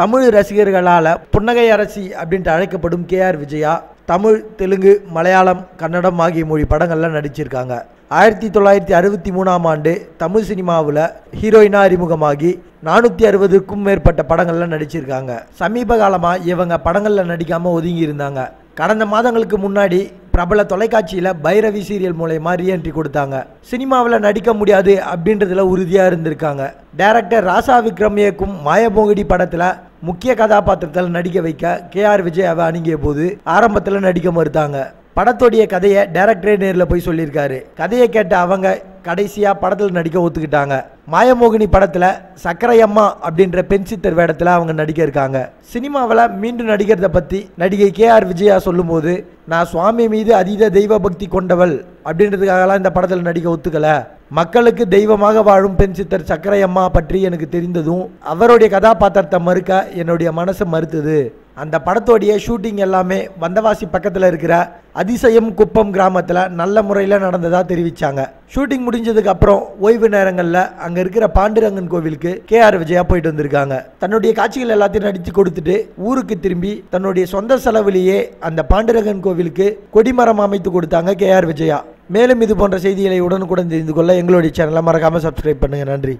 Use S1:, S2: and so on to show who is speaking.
S1: தமிழ் ரசிகர்களால் புன்னகை அரசி அப்படின்ட்டு அழைக்கப்படும் கேஆர் விஜயா தமிழ் தெலுங்கு மலையாளம் கன்னடம் ஆகிய மொழி படங்கள்லாம் நடிச்சிருக்காங்க. ஆயிரத்தி தொள்ளாயிரத்தி அறுபத்தி மூணாம் ஆண்டு தமிழ் சினிமாவில் ஹீரோயினாக அறிமுகமாகி நானூற்றி அறுபதுக்கும் மேற்பட்ட படங்கள்லாம் நடிச்சிருக்காங்க. சமீப காலமாக இவங்க படங்களில் நடிக்காமல் ஒதுங்கி இருந்தாங்க. கடந்த மாதங்களுக்கு முன்னாடி பிரபல தொலைக்காட்சியில் பைரவி சீரியல் மூலயமா ரீஎன்ட்ரி கொடுத்தாங்க. சினிமாவில் நடிக்க முடியாது அப்படின்றதுல உறுதியாக இருந்திருக்காங்க. டைரக்டர் ராசா விக்ரம் இயக்கும் மாயமோகினி படத்தில் முக்கிய கதாபாத்திரத்தில் நடிக்க வைக்க கேஆர் விஜயாவை அணுகிய போது ஆரம்பத்தில் நடிக்க மறுத்தாங்க. படத்துடைய கதையை டைரக்டரே நேரில் போய் சொல்லியிருக்காரு. கதையை கேட்ட அவங்க கடைசியாக படத்தில் நடிக்க ஒத்துக்கிட்டாங்க. மாயமோகினி படத்தில் சக்கரையம்மா அப்படின்ற பெண் சித்தர் வேடத்தில் அவங்க நடிக்க இருக்காங்க. சினிமாவில் மீண்டும் நடிக்கிறத பற்றி நடிகை கே ஆர் விஜயா சொல்லும்போது நான் சுவாமி மீது அதீத தெய்வ பக்தி கொண்டவள் அப்படின்றதுக்காகலாம் இந்த படத்தில் நடிக்க ஒத்துக்கல. மக்களுக்கு தெய்வமாக வாழும் பெண் சித்தர் சக்கரையம்மா பற்றி எனக்கு தெரிந்ததும் அவருடைய கதாபாத்திரத்தை மறுக்க என்னுடைய மனசு மறுத்தது. அந்த படத்தோடைய ஷூட்டிங் எல்லாமே வந்தவாசி பக்கத்தில் இருக்கிற அதிசயம் குப்பம் கிராமத்தில் நல்ல முறையில் நடந்ததாக தெரிவித்தாங்க ஷூட்டிங் முடிஞ்சதுக்கு அப்புறம் ஓய்வு நேரங்களில் அங்கே இருக்கிற பாண்டுரங்கன் கோவிலுக்கு கே ஆர் விஜயா போயிட்டு வந்திருக்காங்க. தன்னுடைய காட்சிகள் எல்லாத்தையும் நடித்து கொடுத்துட்டு ஊருக்கு திரும்பி தன்னுடைய சொந்த செலவிலேயே அந்த பாண்டுரங்கன் கோவிலுக்கு கொடிமரம் அமைத்து கொடுத்தாங்க கே ஆர் விஜயா. மேலும் இது போன்ற செய்திகளை உடனுக்குடன் தெரிந்து கொள்ள எங்களுடைய சேனலை மறக்காமல் சப்ஸ்கிரைப் பண்ணுங்கள் நன்றி.